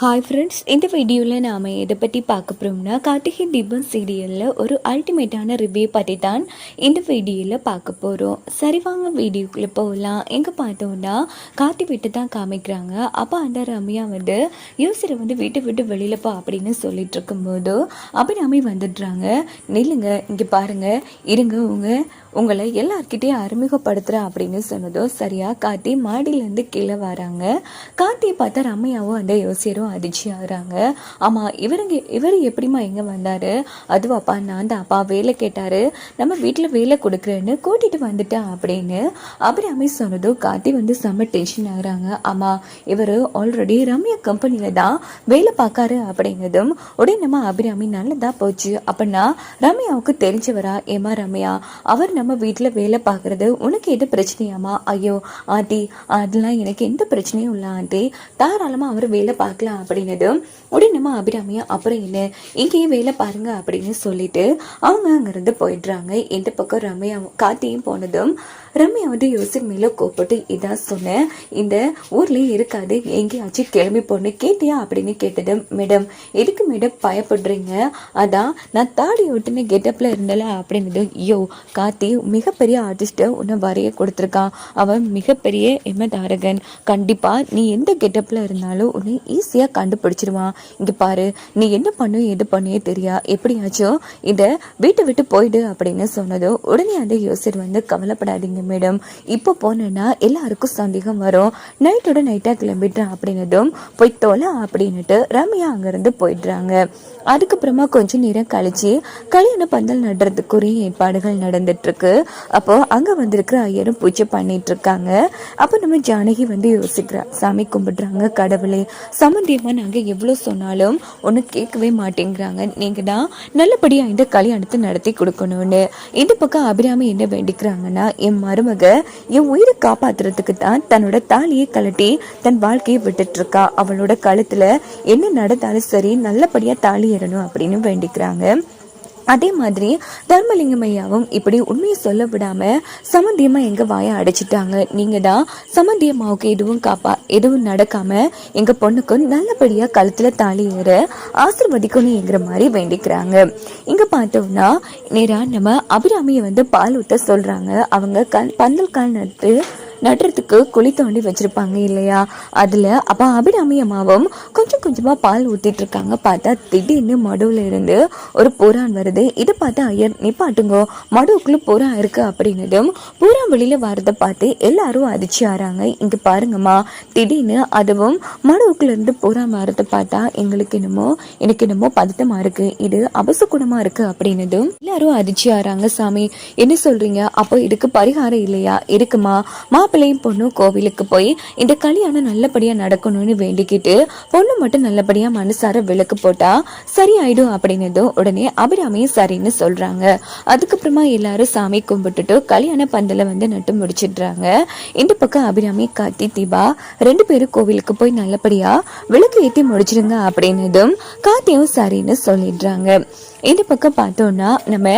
Hi friends இந்த வீடியோவில் நாம் எதை பற்றி பார்க்க போகிறோம்னா கார்த்திகை தீபம் சீரியலில் ஒரு அல்டிமேட்டான ரிவ்யூ பற்றி தான் இந்த வீடியோவில் பார்க்க போகிறோம் சரி வாங்க வீடியோக்குள்ளே போகலாம். எங்கே பார்த்தோம்னா கார்த்தி விட்டு தான் காமிக்கிறாங்க. அப்போ அந்த ரம்யா வந்து யோசரை வந்து வீட்டை விட்டு வெளியில் போ அப்படின்னு சொல்லிட்டு இருக்கும்போது அபிராமி வந்துடுறாங்க. நில்லுங்க இங்கே பாருங்கள் இருங்க உங்க உங்களை எல்லார்கிட்டயும் அறிமுகப்படுத்துகிறேன் அப்படின்னு சொன்னதும் சரியாக கார்த்தி மாடியிலேருந்து கீழே வராங்க. கார்த்தியை பார்த்தா ரம்யாவும் அந்த யோசியரும் அதிர்ச்சி ஆகுறாங்க. ஆமாம் இவருங்க இவர் எப்படிம்மா எங்கே வந்தார்? அதுவாப்பா நான் தான் அப்பா வேலை கேட்டார். நம்ம வீட்டில் வேலை கொடுக்குறேன்னு கூட்டிகிட்டு வந்துட்டேன் அப்படின்னு அபிராமி சொன்னதும் கார்த்தி வந்து செம்ம டென்ஷன் ஆகுறாங்க. ஆமாம் இவர் ஆல்ரெடி ரம்யா கம்பெனியில் தான் வேலை பார்க்காரு அப்படிங்கிறதும் உடனே நம்ம அபிராமி நல்லதா போச்சு. அப்படின்னா ரம்யாவுக்கு தெரிஞ்சவரா? ஏமா ரம்யா அவர் நம்ம வீட்டில் வேலை பார்க்குறது உனக்கு எது பிரச்சனையாமா ஐயோ ஆண்டி அதெல்லாம் எனக்கு எந்த பிரச்சனையும் இல்லை ஆண்டி. தாராளமாக அவர் வேலை பார்க்கலாம் அப்படின்னதும் உடனே அபிராமியா அப்புறம் என்ன? இங்கேயே வேலை பாருங்க அப்படின்னு சொல்லிட்டு அவங்க அங்கேருந்து போயிடுறாங்க. இந்த பக்கம் ரம்யா காத்தியும் போனதும் ரம்யா வந்து யோசிக் மேலே கோப்பட்டு இதான் சொன்னேன் இந்த ஊர்லேயே இருக்காது எங்கேயாச்சும் கிளம்பி போன்னு கேட்டியா? அப்படின்னு கேட்டது மேடம் எதுக்கு மேடம் பயப்படுறீங்க? அதான் நான் தாடி ஒட்டுன கெட்டப்பில் இருந்தல அப்படின்னது ஐயோ கார்த்தி மிகப்பெரிய ஆர்டிஸ்ட்டை உன்னை வரைய கொடுத்துருக்கான். அவன் மிகப்பெரிய எமதாரகன் கண்டிப்பாக நீ எந்த கெட்டப்பில் இருந்தாலும் உன்னை ஈஸியாக கண்டுபிடிச்சிருவான். இங்கே பாரு நீ என்ன பண்ணு எது பண்ணியே தெரியா? எப்படியாச்சும் இதை வீட்டை விட்டு போயிடு அப்படின்னு சொன்னதும் உடனே அந்த யோசிர் வந்து கவலைப்படாதீங்க மேடம். இப்போ போனேன்னா எல்லாருக்கும் சந்தேகம் வரும். நைட்டோட நைட்டாக கிளம்பிட்டேன் அப்படின்னதும் போய் தொலை அப்படின்னுட்டு ரம்யா அங்கேருந்து போயிடுறாங்க. அதுக்கப்புறமா கொஞ்ச நேரம் கழிச்சு கல்யாண பந்தல் நடுறதுக்குரிய ஏற்பாடுகள் நடந்துட்டு இருக்கு அப்போ அங்க வந்திருக்கிற ஐயரும் பூஜை பண்ணிட்டு இருக்காங்க அப்போ நம்ம ஜானகி வந்து யோசிக்கிறா சாமி கும்பிடுறாங்க கடவுளே சம்மந்தியமா நாங்க எவ்வளவு சொன்னாலும் ஒன்று கேட்கவே மாட்டேங்கிறாங்க. நீங்க தான் நல்லபடியா இந்த கல்யாணத்தை நடத்தி கொடுக்கணும்னு. இந்த பக்கம் அபிராமி என்ன வேண்டிக்கிறாங்கன்னா என் மருமக என் உயிரை காப்பாத்துறதுக்கு தான் தன்னோட தாலியை கழட்டி தன் வாழ்க்கையை விட்டுட்டு இருக்கா அவளோட கழுத்துல என்ன நடந்தாலும் சரி நல்லபடியா தாலியை ஏறணும் அப்படின்னு வேண்டிக்கிறாங்க. அதே மாதிரி தர்மலிங்கம் ஐயாவும் இப்படி உண்மையை சொல்ல விடாம சமந்தியமா எங்க வாயை அடைச்சிட்டாங்க. நீங்க தான் சமந்தியம்மாவுக்கு எதுவும் காப்பா எதுவும் நடக்காம எங்க பொண்ணுக்கு நல்லபடியா கழுத்துல தாலி ஏற ஆசிர்வதிக்கணுங்கிற மாதிரி வேண்டிக்கிறாங்க. இங்க பார்த்தோம்னா நேரா நம்ம அபிராமியை வந்து பால் ஊத்த சொல்றாங்க. அவங்க கல் பந்தல் கால் நட்டு நடுறதுக்கு குழி தோண்டி வச்சிருப்பாங்க இல்லையா? அதுல அப்போ அபிராமி அம்மாவும் கொஞ்சம் கொஞ்சமா பால் ஊத்திட்டு இருக்காங்க. பார்த்தா திடீர்னு மடுவுல இருந்து ஒரு புறான் வருது. இதை பார்த்து ஐயர் நிப்பாட்டுங்கோ மடுவுக்குள்ளே புறா இருக்கு அப்படின்னதும் புறா வெளியில வரதை பார்த்து எல்லாரும் அதிர்ச்சி ஆறாங்க. இங்க பாருங்கம்மா திடீர்னு அதுவும் மடுவுக்குள்ள இருந்து புறா வரதை பார்த்தா எங்களுக்கு என்னமோ எனக்கு என்னமோ பதட்டமாக இருக்கு. இது அபசகுணமாக இருக்கு அப்படின்னதும் எல்லாரும் அதிர்ச்சி ஆறாங்க. சாமி என்ன சொல்றீங்க? அப்போ இதுக்கு பரிகாரம் இல்லையா? இருக்குமா? மா மாப்பிள்ளையும் பொண்ணும் கோவிலுக்கு போய் இந்த கல்யாணம் நல்லபடியா நடக்கணும்னு வேண்டிக்கிட்டு பொண்ணு மட்டும் நல்லபடியா மனசார விளக்கு போட்டா சரியாயிடும் அப்படின்னதும் உடனே அபிராமியும் சரின்னு சொல்றாங்க. அதுக்கப்புறமா எல்லாரும் சாமி கும்பிட்டுட்டு கல்யாண பந்தல வந்து நட்டு முடிச்சிடுறாங்க. இந்த பக்கம் அபிராமி கார்த்தி தீபா ரெண்டு பேரும் கோவிலுக்கு போய் நல்லபடியா விளக்கு ஏற்றி முடிச்சிடுங்க அப்படின்னதும் கார்த்தியும் சரின்னு சொல்லிடுறாங்க. இந்த பக்கம் பார்த்தோம்னா நம்ம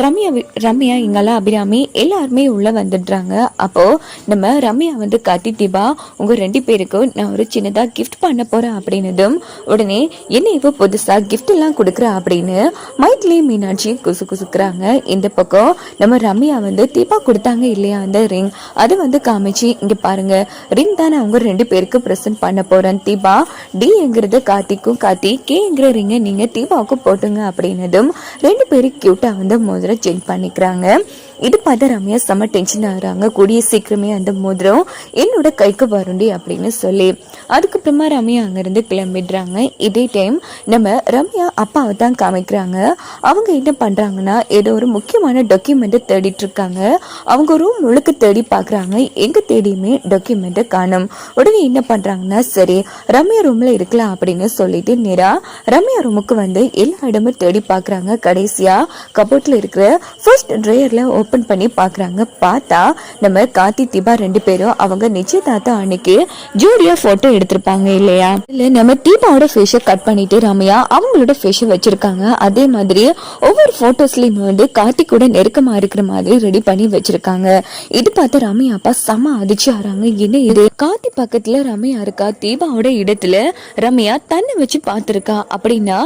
ரம்யா ரம்யா இங்கெல்லாம் அபிராமி எல்லாருமே உள்ளே வந்துடுறாங்க. அப்போது நம்ம ரம்யா வந்து காத்தி தீபா உங்கள் ரெண்டு பேருக்கும் நான் ஒரு சின்னதாக கிஃப்ட் பண்ண போகிறேன் அப்படின்னதும் உடனே என்ன இப்போ புதுசாக கிஃப்ட் கொடுக்குற அப்படின்னு மைத்லி மீனாட்சி குசு குசுக்குறாங்க. இந்த பக்கம் நம்ம ரம்யா வந்து தீபா கொடுத்தாங்க இல்லையா அந்த ரிங்? அது வந்து காமிச்சு இங்கே பாருங்கள் ரிங் தான் நான் உங்கள் ரெண்டு பேருக்கு ப்ரெசென்ட் பண்ண போகிறேன் தீபா டிங்கிறது கார்த்திக்கும் கார்த்தி கேங்கிற ரிங்கை நீங்கள் தீபாவுக்கு போட்டுங்க அப்படின்னதும் ரெண்டு பேரும் க்யூட்டாக வந்து மோதிரம் சேஞ்ச் பண்ணிக்கிறாங்க. இது பார்த்து ரம்யா செம்ம டென்ஷன் ஆகிறாங்க கூடிய சீக்கிரமே அந்த மோதிரம் என்னோட கைக்கு வருண்டி அப்படின்னு சொல்லி. அதுக்கப்புறமா ரம்யா அங்கேருந்து கிளம்பிடுறாங்க. இதே டைம் நம்ம ரம்யா அப்பாவை தான் காமிக்கிறாங்க. அவங்க என்ன பண்ணுறாங்கன்னா ஏதோ ஒரு முக்கியமான டாக்குமெண்ட்டை தேடிட்டு இருக்காங்க அவங்க ரூம் முழுக்க தேடி பார்க்குறாங்க எங்கே தேடியுமே டாக்குமெண்ட்டை காணும். உடனே என்ன பண்ணுறாங்கன்னா சரி ரம்யா ரூமில் இருக்கலாம் அப்படின்னு சொல்லிட்டு நேரா ரம்யா ரூமுக்கு வந்து எல்லா இடமும் தேடி பார்க்குறாங்க கடைசியாக கபோர்ட்டில் இருக்கிற ஃபர்ஸ்ட் ட்ரேயரில் ஓப்பன் ஓப்பன் பண்ணி பார்க்குறாங்க பார்த்தா நம்ம கார்த்தி தீபா ரெண்டு பேரும் அவங்க நிச்சயதார்த்தம் அன்னைக்கு ஜோடியா ஃபோட்டோ எடுத்திருப்பாங்க இல்லையா? இல்லை நம்ம தீபாவோட ஃபேஷை கட் பண்ணிட்டு ரம்யா அவங்களோட ஃபேஷை வச்சிருக்காங்க. அதே மாதிரி ஒவ்வொரு போட்டோஸ்லயும் வந்து கார்த்தி கூட இருக்கிற மாதிரி ரெடி பண்ணி வச்சிருக்காங்க. இது பார்த்து ரம்யா அப்பா செம அதிர்ச்சி ஆறாங்க. என்ன இது? கார்த்தி பக்கத்தில் ரம்யா இருக்கா? தீபாவோட இடத்துல ரம்யா தன்னை வச்சு பார்த்துருக்கா. அப்படின்னா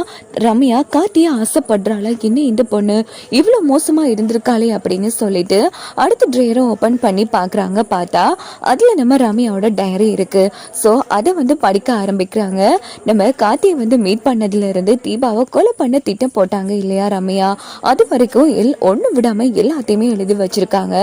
ரம்யா கார்த்தியை ஆசைப்படுறாளா? என்ன இந்த பொண்ணு? இவ்வளோ மோசமாக இருந்திருக்காளே அப்படின்னு சொல்லிட்டு அடுத்த ட்ரேயரை ஓப்பன் பண்ணி பார்க்குறாங்க பார்த்தா அதில் நம்ம ரம்யாவோட டைரி இருக்குது ஸோ அதை வந்து படிக்க ஆரம்பிக்கிறாங்க. நம்ம கார்த்தியை வந்து மீட் பண்ணதுலேருந்து தீபாவை கொலை பண்ண திட்டம் போட்டாங்க இல்லையா ரம்யா? அது வரைக்கும் எல் ஒன்று விடாமல் எல்லாத்தையுமே எழுதி வச்சுருக்காங்க.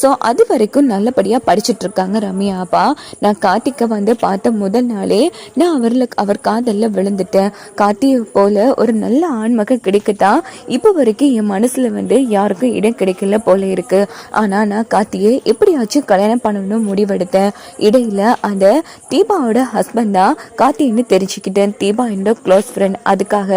ஸோ அது வரைக்கும் நல்லபடியாக படிச்சிட்டு இருக்காங்க ரம்யா அப்பா. நான் கார்த்திகை வந்து பார்த்த முதல் நாளே நான் அவரில் அவர் காதலில் விழுந்துட்டேன். கார்த்தியை போல ஒரு நல்ல ஆண்மகன் கிடைக்கத்தான். இப்போ வரைக்கும் என் மனசில் வந்து யாருக்கும் இடம் கிடைக்கல போ போல இருக்கு. ஆனா நான் கார்த்தியை எப்படியாச்சும் கல்யாணம் பண்ணணும்னு முடிவெடுத்தேன். இடையில அந்த தீபாவோட ஹஸ்பண்ட் தான் கார்த்தின்னு தெரிஞ்சுக்கிட்டேன். தீபா என்னோட க்ளோஸ் ஃப்ரெண்ட் அதுக்காக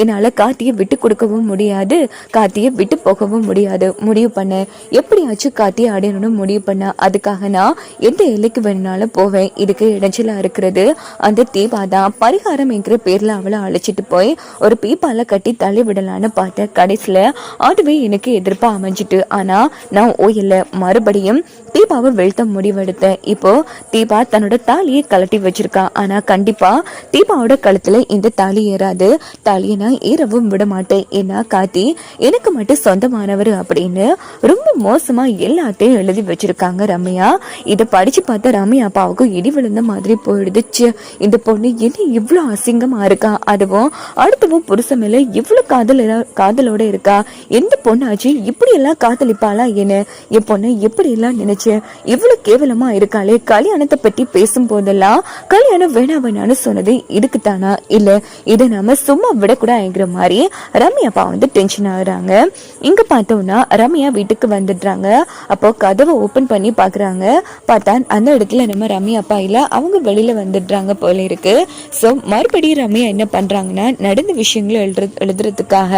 என்னால் கார்த்தியை விட்டு கொடுக்கவும் முடியாது கார்த்தியை விட்டு போகவும் முடியாது. முடிவு பண்ணேன். எப்படியாச்சும் கார்த்தியை அடையணும்னு முடிவு பண்ண அதுக்காக நான் எந்த எல்லைக்கு வேணும்னாலும் போவேன். இதுக்கு இடைஞ்சலா இருக்கிறது. அந்த தீபா தான் பரிகாரம் என்கிற பேரில் அவளை அழைச்சிட்டு போய் ஒரு பீப்பால கட்டி தள்ளி விடலான்னு பார்த்தேன். கடைசியில் அதுவே எனக்கு எதிர்ப்பாக அமைஞ்சிட்டு ஆனால் நான் ஓயல மறுபடியும் தீபாவை வீழ்த்த முடிவெடுத்தேன். இப்போ தீபா தன்னோட தாலியை கலட்டி வச்சிருக்கா. ஆனால் கண்டிப்பாக தீபாவோட கழுத்தில் இந்த தாலி ஏறாது. தாலியை நான் ஏறவும் விட மாட்டேன். ஏன்னா காத்தி எனக்கு மட்டும் சொந்தமானவர் அப்படின்னு ரொம்ப மோசமாக எல்லாத்தையும் எழுதி வச்சிருக்காங்க ரம்யா. இதை படித்து பார்த்த ரம்யா அப்பாவுக்கும் இடி விழுந்த மாதிரி போயிடுச்சு இந்த பொண்ணு என்ன இவ்வளோ அசிங்கமாக இருக்கா? அதுவும் அடுத்தவும் புருஷன் மேல இவ்வளவு காதல் காதலோட இருக்கா? எந்த பொண்ணாச்சு இப்படியெல்லாம் காதல் காதலிப்பாளா என்ன? என் பொண்ணு எப்படியெல்லாம் நினைச்சேன்? இவ்வளவு கேவலமா இருக்காளே கல்யாணத்தை பற்றி பேசும் போதெல்லாம் கல்யாணம் வேணா வேணான்னு சொன்னது இதுக்கு தானா இல்ல இதை நாம சும்மா விடக்கூடாதுங்கிற மாதிரி ரம்யா அப்பா வந்து டென்ஷன் ஆகுறாங்க. இங்க பார்த்தோம்னா ரம்யா வீட்டுக்கு வந்துடுறாங்க. அப்போ கதவை ஓபன் பண்ணி பாக்குறாங்க பார்த்தா அந்த இடத்துல நம்ம ரம்யா அப்பா இல்ல அவங்க வெளியில வந்துடுறாங்க போல இருக்கு. ஸோ மறுபடியும் ரம்யா என்ன பண்றாங்கன்னா நடந்த விஷயங்களை எழுதுற எழுதுறதுக்காக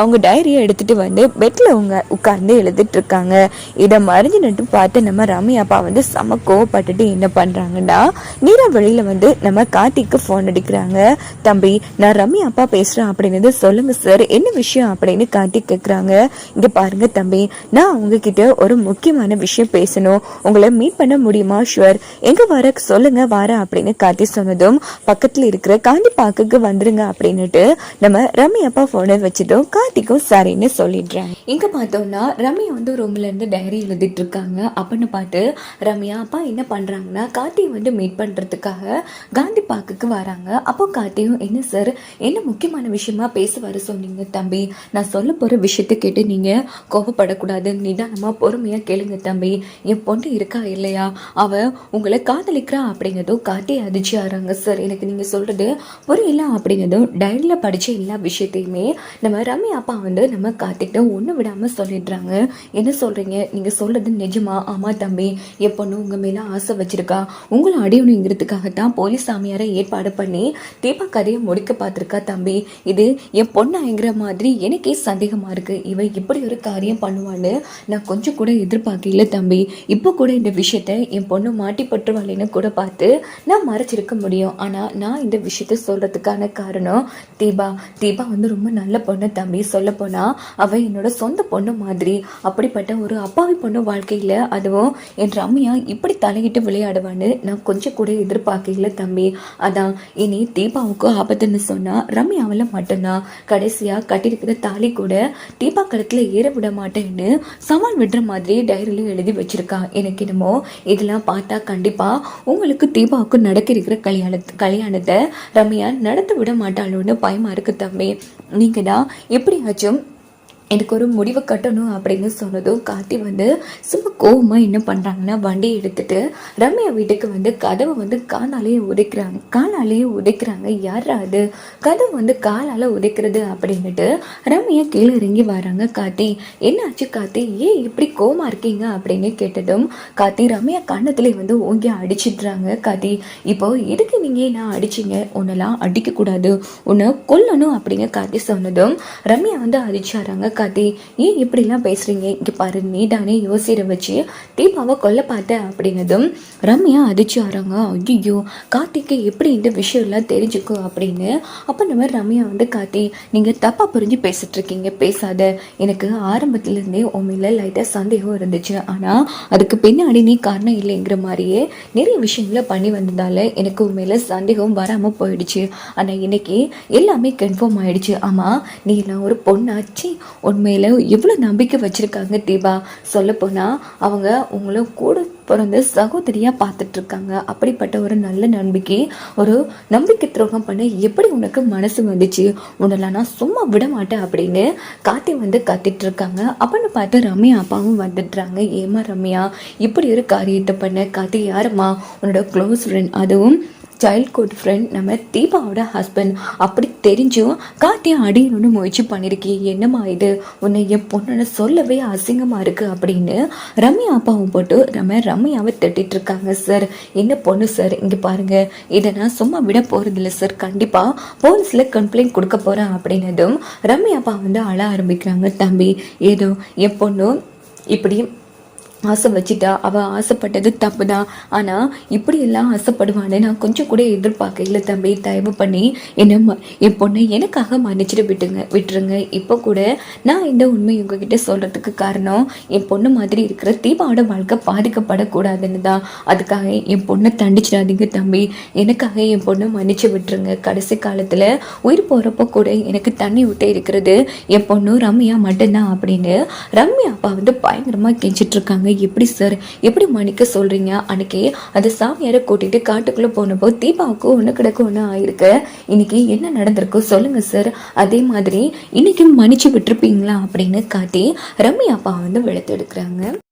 அவங்க டைரியை எடுத்துட்டு வந்து பெட்ல அவங்க உட்கார்ந்து எழுதிட்டு இருக்காங்க இதை மறைஞ்சு நட்டு பார்த்து நம்ம ரம்யா அப்பா வந்து செம கோவப்பட்டுட்டு என்ன பண்றாங்கன்னா நீரா வந்து நம்ம கார்த்திக்கு ஃபோன் அடிக்கிறாங்க. தம்பி நான் ரம்யா அப்பா பேசுறேன் அப்படின்னு சொல்லுங்க சார் என்ன விஷயம்? அப்படின்னு கார்த்திக் கேக்குறாங்க. இங்க பாருங்க தம்பி நான் உங்ககிட்ட ஒரு முக்கியமான விஷயம் பேசணும். உங்களை மீட் பண்ண முடியுமா ஷுவர் எங்க வர சொல்லுங்க வர அப்படின்னு கார்த்தி சொன்னதும் பக்கத்துல இருக்கிற காந்தி பார்க்குக்கு வந்துருங்க அப்படின்னுட்டு நம்ம ரம்யா அப்பா போனை வச்சுட்டோம் கார்த்திக்கும் சரின்னு சொல்லிடுறாங்க. இங்க பார்த்தோம்னா ரம்யா வந்து ரூம்லேருந்து டைரி எழுதிட்டுருக்காங்க. அப்படின்னு பார்த்து ரம்யா அப்பா என்ன பண்ணுறாங்கன்னா கார்த்தியை வந்து மீட் பண்ணுறதுக்காக காந்தி பார்க்குக்கு வராங்க. அப்போ கார்த்தியும் என்ன சார் என்ன முக்கியமான விஷயமா பேச வர சொன்னீங்க தம்பி? நான் சொல்ல போகிற விஷயத்தை கேட்டு நீங்கள் கோபப்படக்கூடாது நிதானமாக பொறுமையாக கேளுங்க தம்பி. என் பொண்ணு இருக்கா இல்லையா? அவள் உங்களை காதலிக்கிறா அப்படிங்கிறதும் கார்த்தி அதிர்ச்சி ஆகிறாங்க சார் எனக்கு நீங்கள் சொல்கிறது புரியல அப்படிங்கிறதும் டைரியில் படித்த எல்லா விஷயத்தையுமே நம்ம ரம்யா அப்பா வந்து நம்ம கார்த்திகிட்ட ஒன்று விடாமல் சொல்லிடுறாங்க. என்ன சொல்றீங்க? நீங்கள் சொல்றது நிஜமா? ஆமா தம்பி. என் பொண்ணு உங்கள் மேலே ஆசை வச்சுருக்கா? உங்களை அடையணுங்கிறதுக்காகத்தான் போலீஸ் சாமியாரை ஏற்பாடு பண்ணி தீபா கதையை முடிக்க பார்த்துருக்கா தம்பி. இது என் பொண்ணாங்கிற மாதிரி எனக்கே சந்தேகமாக இருக்கு. இவன் இப்படி ஒரு காரியம் பண்ணுவான்னு நான் கொஞ்சம் கூட எதிர்பார்க்கல தம்பி. இப்போ கூட இந்த விஷயத்த என் பொண்ணு மாட்டி பட்டுருவாளேன்னு கூட பார்த்து நான் மறைச்சிருக்க முடியும். ஆனால் நான் இந்த விஷயத்த சொல்கிறதுக்கான காரணம் தீபா. தீபா வந்து ரொம்ப நல்ல பொண்ணு தம்பி. சொல்ல போனால் அவள் என்னோட சொந்த பொண்ணு மாதிரி. அப்படிப்பட்ட ஒரு அப்பாவி பொண்ணு வாழ்க்கையில் அதுவும் என் ரம்யா இப்படி தலையிட்டு விளையாடுவான்னு நான் கொஞ்சம் கூட எதிர்பார்க்கல தம்பி. அதான் இனி தீபாவுக்கு ஆபத்துன்னு சொன்னால் ரம்யாவில் மட்டும்தான். கடைசியாக கட்டியிருக்கிற தாலி கூட தீபா கழுத்துல ஏற விட மாட்டேன்னு சவால் விடுற மாதிரி டைரியில் எழுதி வச்சிருக்கா. எனக்கு என்னமோ இதெல்லாம் பார்த்தா கண்டிப்பாக உங்களுக்கு தீபாவுக்கு நடக்க இருக்கிற கல்யாண கல்யாணத்தை ரம்யா நடத்த விட மாட்டாளோன்னு பயமாக இருக்கு தம்பி. நீங்கள் தான் எப்படியாச்சும் எனக்கு ஒரு முடிவு கட்டணும் அப்படின்னு சொன்னதும் கார்த்தி வந்து சும்மா கோவமாக என்ன பண்ணுறாங்கன்னா வண்டியை எடுத்துட்டு ரம்யா வீட்டுக்கு வந்து கதவை வந்து காணாலேயே உதைக்கிறாங்க. காணாலேயே உதைக்கிறாங்க. யாரா அது? வந்து காலால் உதைக்கிறது அப்படின்னுட்டு ரம்யா கீழே இறங்கி வராங்க கார்த்தி. என்னாச்சு கார்த்தி? ஏன் இப்படி கோமா இருக்கீங்க அப்படின்னு கேட்டதும் கார்த்தி ரம்யா கண்ணத்துல வந்து ஓங்கி அடிச்சிடுறாங்க கார்த்தி. இப்போ எதுக்கு நீங்கள் நான் அடிச்சீங்க? உன்னெல்லாம் அடிக்கக்கூடாது. உன்னை கொல்லணும் அப்படின்னு கார்த்தி சொன்னதும் ரம்யா வந்து அடிச்சாராங்க கார்த்தி ஏன் இப்படிலாம் பேசுறீங்க? இங்கே பாரு நீ தானே யோசிட வச்சு தீபாவை கொல்ல பார்த்தேன் அப்படின்னதும் ரம்யா அதிர்ச்சி ஆறாங்க. ஐயோ கார்த்திக்கு எப்படி இந்த விஷயம்லாம் தெரிஞ்சுக்கும் அப்படின்னு அப்போ நம்ம ரம்யா வந்து கார்த்தி நீங்க தப்பாக புரிஞ்சு பேசிகிட்ருக்கீங்க பேசாத. எனக்கு ஆரம்பத்துல இருந்தே உன் மேல சந்தேகம் இருந்துச்சு. ஆனா அதுக்கு பின்னாடி நீ காரணம் இல்லைங்கிற மாதிரியே நிறைய விஷயங்களை பண்ணி வந்ததால எனக்கு உன் சந்தேகம் வராமல் போயிடுச்சு. ஆனால் இன்னைக்கு எல்லாமே கன்ஃபார்ம் ஆயிடுச்சு. ஆமாம் நீ நான் ஒரு பொண்ணாச்சு உண்மையில எவ்வளோ நம்பிக்கை வச்சுருக்காங்க தீபா. சொல்லப்போனால் அவங்க உங்களை கூட பிறந்த சகோதரியாக பார்த்துட்ருக்காங்க. அப்படிப்பட்ட ஒரு நல்ல நம்பிக்கை ஒரு நம்பிக்கை துரோகம் பண்ண எப்படி உனக்கு மனசு வந்துச்சு? உன்னெல்லாம் நான் சும்மா விட மாட்டேன் அப்படின்னு காத்தி வந்து கத்திட்டு இருக்காங்க அப்படின்னு பார்த்து ரம்யா அப்பாவும் வந்துடுறாங்க. ஏமா ரம்யா இப்படி ஒரு காரியத்தை பண்ண காத்தி யாரும்மா? உன்னோட க்ளோஸ் ஃப்ரெண்ட் அதுவும் சைல்ட்ஹுட் ஃப்ரெண்ட் நம்ம தீபாவோட ஹஸ்பண்ட் அப்படி தெரிஞ்சும் காத்தியை அடியணும்னு முயற்சி பண்ணியிருக்கீங்க என்னம்மா இது? உன்னை என் பொண்ணுன்னு சொல்லவே அசிங்கமாக இருக்குது அப்படின்னு ரம்யா அப்பாவும் போட்டு நம்ம ரம்யாவை திட்டிட்டு இருக்காங்க சார் என்ன பொண்ணு சார் இங்கே பாருங்க. இதை நான் சும்மா விட போகிறதில்ல சார் கண்டிப்பாக போலீஸில் கம்ப்ளைண்ட் கொடுக்க போகிறேன் அப்படின்னதும் ரம்யா அப்பா வந்து அழ ஆரம்பிக்கிறாங்க தம்பி. ஏதோ என் பொண்ணு இப்படி ஆசை வச்சுட்டா அவள் ஆசைப்பட்டது தப்பு தான் ஆனால் இப்படியெல்லாம் ஆசைப்படுவான்னு நான் கொஞ்சம் கூட எதிர்பார்க்கல. தம்பி தயவு பண்ணி என்ன ம- என் பொண்ணை எனக்காக மன்னிச்சிட்டு விட்டுங்க விட்டுருங்க. இப்போ கூட நான் இந்த உண்மை உங்ககிட்ட சொல்கிறதுக்கு காரணம் என் பொண்ணு மாதிரி இருக்கிற தீபாவோட வாழ்க்கை பாதிக்கப்படக்கூடாதுன்னு தான். அதுக்காக என் பொண்ணை தண்டிச்சிடாதீங்க தம்பி. எனக்காக என் பொண்ணை மன்னிச்சு விட்டுருங்க. கடைசி காலத்தில் உயிர் போகிறப்போ கூட எனக்கு தண்ணி விட்டே இருக்கிறது என் பொண்ணு ரம்யா மட்டும்தான் அப்படின்னு ரம்யா அப்பா வந்து பயங்கரமாக கெஞ்சிட்ருக்காங்க எப்படி சார் எப்படி மன்னிக்க சொல்கிறீங்க அன்னைக்கு அந்த சாமியாரை கூட்டிட்டு காட்டுக்குள்ளே போனப்போ தீபாவுக்கு ஒன்று கிடக்கு ஒன்று ஆயிருக்கு. இன்னைக்கு என்ன நடந்திருக்கோ சொல்லுங்க சார் அதே மாதிரி இன்னைக்கு மன்னிச்சு விட்டுருப்பீங்களா அப்படின்னு காட்டி ரம்யா அப்பா வந்து வெளுத்து எடுக்கிறாங்க.